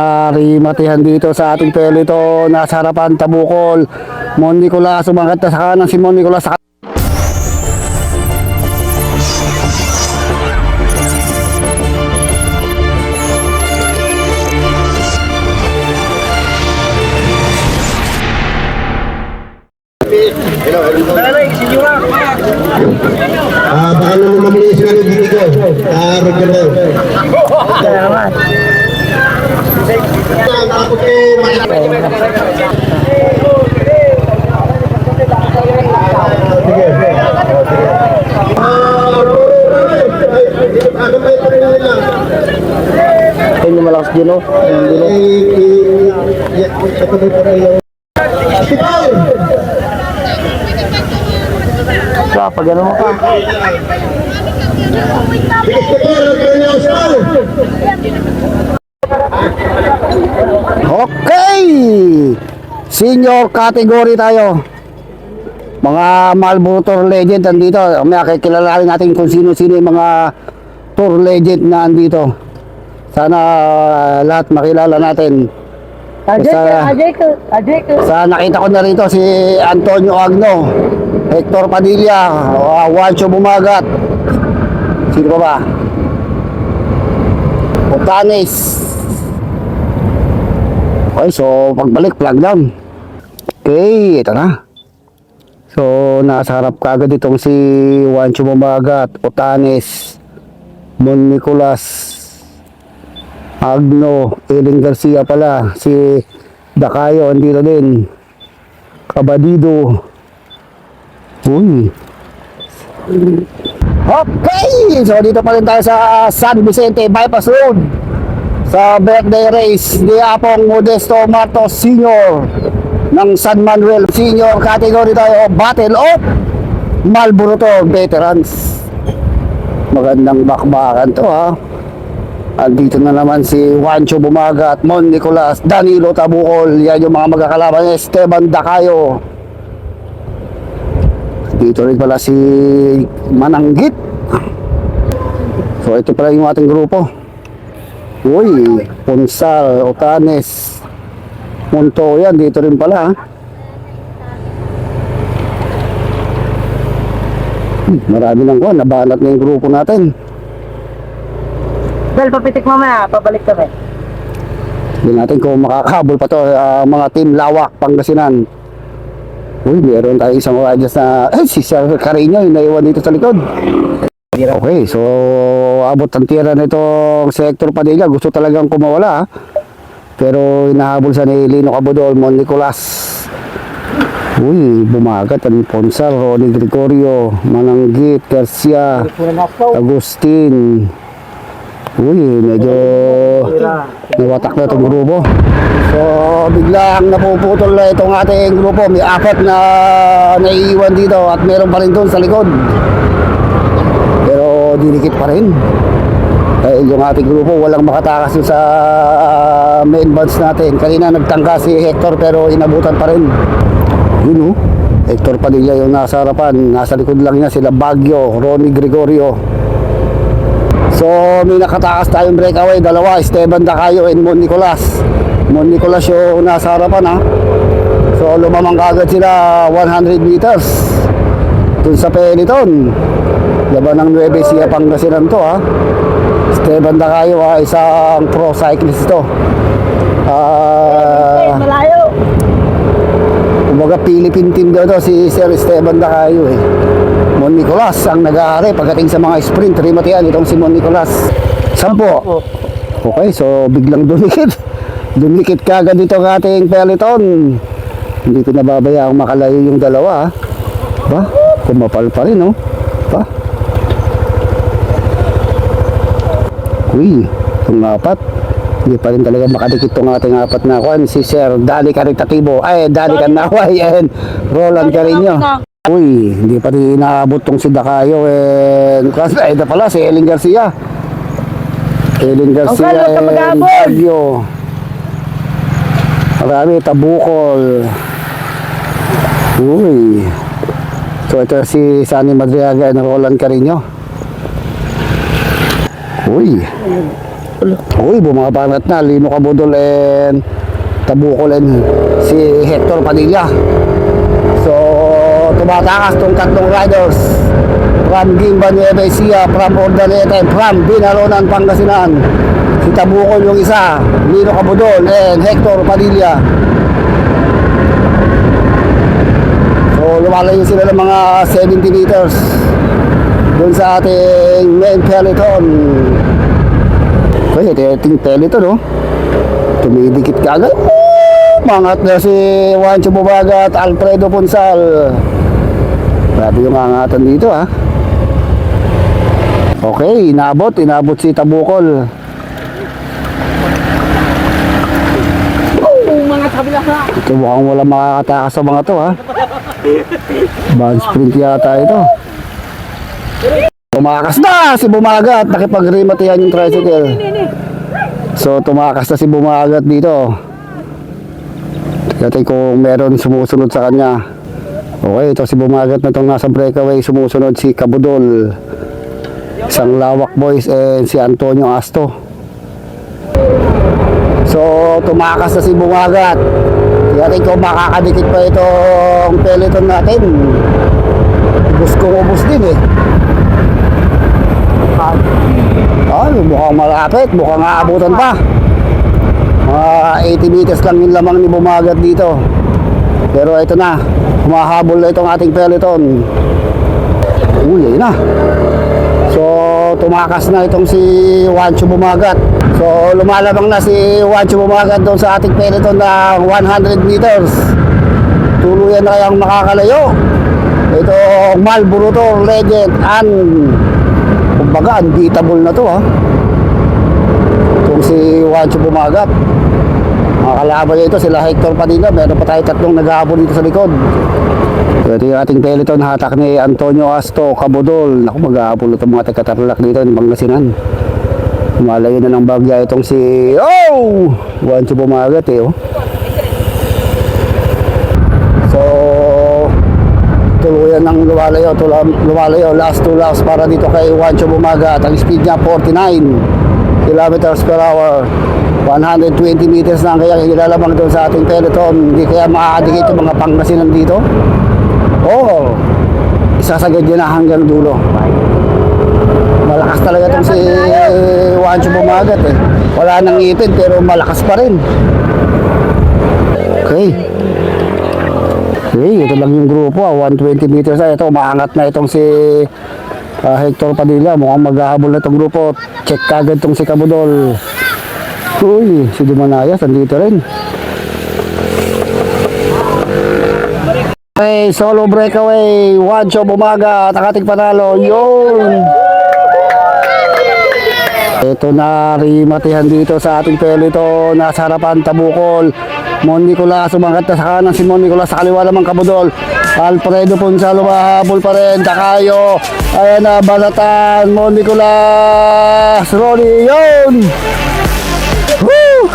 Ari matihan dito sa ating pelito nasa harapan Tabukol. Mon Nicolas umangat na sa kanan si Mon Nicolas sa Ah, baka naman mabilis na rin dito ko. Ah, regular. Tapos eh, Sige. Ano ba ito rin nila? Ayun yung malakas din oh. Ayun din, oh. Ito ba ito rin yung... Hospital! Sa pag ano mo ka. Hospital! Ito rin yung hospital! Okay! Senior category tayo. Mga Marlboro Tour Legend andito. May kilalanin natin kung sino-sino yung mga Tour Legend na andito. Sana uh, lahat makilala natin. Sa, sa nakita ko na rito si Antonio Agno, Hector Padilla, uh, Juancho Bumagat. Sino pa ba? Otanes. Okay, so pagbalik, plug down. Okay, ito na. So, nasa harap kagad itong si Juancho Bumagat, Otanes, Mon Nicolas, Agno, Ellen Garcia pala, si Dakayo, andito din. Kabadido. Uy. Okay! So, dito pa rin tayo sa San Vicente Bypass Road. Sa birthday race ni Apong Modesto Martos Sr. ng San Manuel Senior category tayo. Battle of Marlboro to, veterans. Magandang bakbakan to ha. Andito na naman si Juancho Bumagat, Mon Nicolas, Danilo Tabukol. Yan yung mga magkakalaban Esteban Dacayo. Dito rin pala si Mananggit. So ito pala yung ating grupo. Uy, Punsal, Otanes, Montoya, dito rin pala. Hmm, Marami nang kuha, nabanat na yung grupo natin. Well, papitik mamaya, pabalik kami. Hindi natin kung makakahabol pa to ah, mga team Lawak, Pangasinan. Uy, meron tayo isang radius na, eh, si Sir Carino, yung naiwan dito sa likod. Okay, so abot ang tira nitong sector Padilla. Gusto talagang kumawala. ah. Pero hinahabol sa ni Lino Cabudol, Mon Nicolas. Uy, bumagat ang Ponsar, Ronnie Gregorio, Mananggit, Garcia, Agustin. Uy, medyo nawatak na itong grupo. So, biglang napuputol na itong ating grupo. May apat na naiiwan dito at meron pa rin doon sa likod. Pero dinikit pa rin. Dahil yung ating grupo walang makatakas sa ah, main bands natin. Kanina nagtangka si Hector pero inabutan pa rin. Yun oh. Hector Padilla yung nasa harapan. Nasa likod lang niya sila Baguio, Ronnie Gregorio. So may nakatakas tayong breakaway. Dalawa, Esteban Dacayo and Mon Nicolas. Mon Nicolas yung nasa harapan ha. So lumamang kagad sila 100 meters. Dun sa Peliton. Laban ng 9 siya Pangasinan to ha. Esteban Dacayo ha, isang pro cyclist to. Ah, Malayo! kumbaga Philippine team daw to si Sir Esteban Dacayo eh. Mon Nicolas ang nag-aari pagdating sa mga sprint. Rimatian itong si Mon Nicolas. Sampo. Okay, so biglang dumikit. Dumikit kagad dito ang ating peloton. Hindi ko nababayaang makalayo yung dalawa. Ba? Kumapal pa rin, no? Ba? Uy, itong apat. Hindi pa rin talaga makadikit itong ating apat na kuan. Si Sir Dali Caritativo. Ay, Dali Canaway and Roland Carino. Uy, hindi pa rin inaabot tong si Dacayo. Eh, ay, ito pala, si Ellen Garcia. Ellen Garcia galo, and. Baguio. Marami, tabukol. Uy. So ito si Sunny Madriaga and Roland Carino. Uy. Uy, bumabangat na. Lino Cabudol and Tabukol and si Hector Padilla. So, tumatakas tong tatlong riders from Gimba Nueva Ecija, from Ordaneta, and from Binaronan, Pangasinan. Si Tabukol yung isa, Lino Cabudol and Hector Padilla. So, lumalayo sila ng mga 70 meters dun sa ating main peloton. Kaya ating peloton, no? Tumidikit ka agad. Mangat na si Juancho Bubaga at Alfredo Ponsal. Grabe yung angatan dito, ha? Okay, inabot. Inabot si Tabukol. Ito mukhang wala makakatakas sa mga to, ha? Bad sprint yata ito. Tumakas na si Bumagat. Nakipag-rematihan yung tricycle. So, tumakas na si Bumagat dito. Tingnan kung meron sumusunod sa kanya. Okay, ito si Bumagat na itong nasa breakaway. Sumusunod si Kabudol. Isang Lawak Boys and si Antonio Asto. So, tumakas na si Bumagat. Tingnan kung makakadikit pa itong peloton natin. Ubus kong ubus din eh. Ay, mukhang malapit. Mukhang aabutan pa. Mga 80 meters lang yung lamang ni Bumagat dito. Pero ito na. Humahabol na itong ating peloton. Uy, ayun na. So, tumakas na itong si Wancho Bumagat. So, lumalabang na si Wancho Bumagat doon sa ating peloton na 100 meters. Tuluyan na kayang makakalayo. Ito, Marlboro to, Legend, and kumbaga, unbeatable na to ha. Itong si Wancho Bumagat. Mga kalaban niya ito, sila Hector Padilla. Meron pa tayo tatlong naghahabol dito sa likod. So, ito yung ating peloton, hatak ni Antonio Asto, Cabudol. Naku, maghahabol itong mga taga-tarlak dito ng Pangasinan. Malayo na ng bagya itong si... Oh! Wancho Bumagat eh, oh. So, tuluyan ng lumalayo, lumalayo, last two laps para dito kay Juancho Bumagat. Ang speed niya 49 kilometers per hour. 120 meters lang kaya nilalabang doon sa ating peloton. Hindi kaya makakadikit yung mga pangasinan dito. Oh, isasagad yun na hanggang dulo. Malakas talaga itong si Juancho Bumagat eh. Wala nang ngipin pero malakas pa rin. Okay. Okay, ito lang yung grupo, ah, 120 meters na. Ito, umaangat na itong si ah, Hector Padilla. Mukhang maghahabol na itong grupo. Check kagad itong si Kabudol. Uy, si Dumanayas, andito rin. Okay, solo breakaway. One show bumaga. Takating panalo. Yun. Ito na rimatihan dito sa ating pelito. Nasa harapan, Tabukol. Mon Nicolas, umangat na sa kanan si Mon Nicolas. Sa kaliwa naman, Kabudol. Alfredo Ponzalo, mahabol pa rin. Takayo. Ayan na, Balatan. Mon Nicolas. Ronnie, yun. Woo!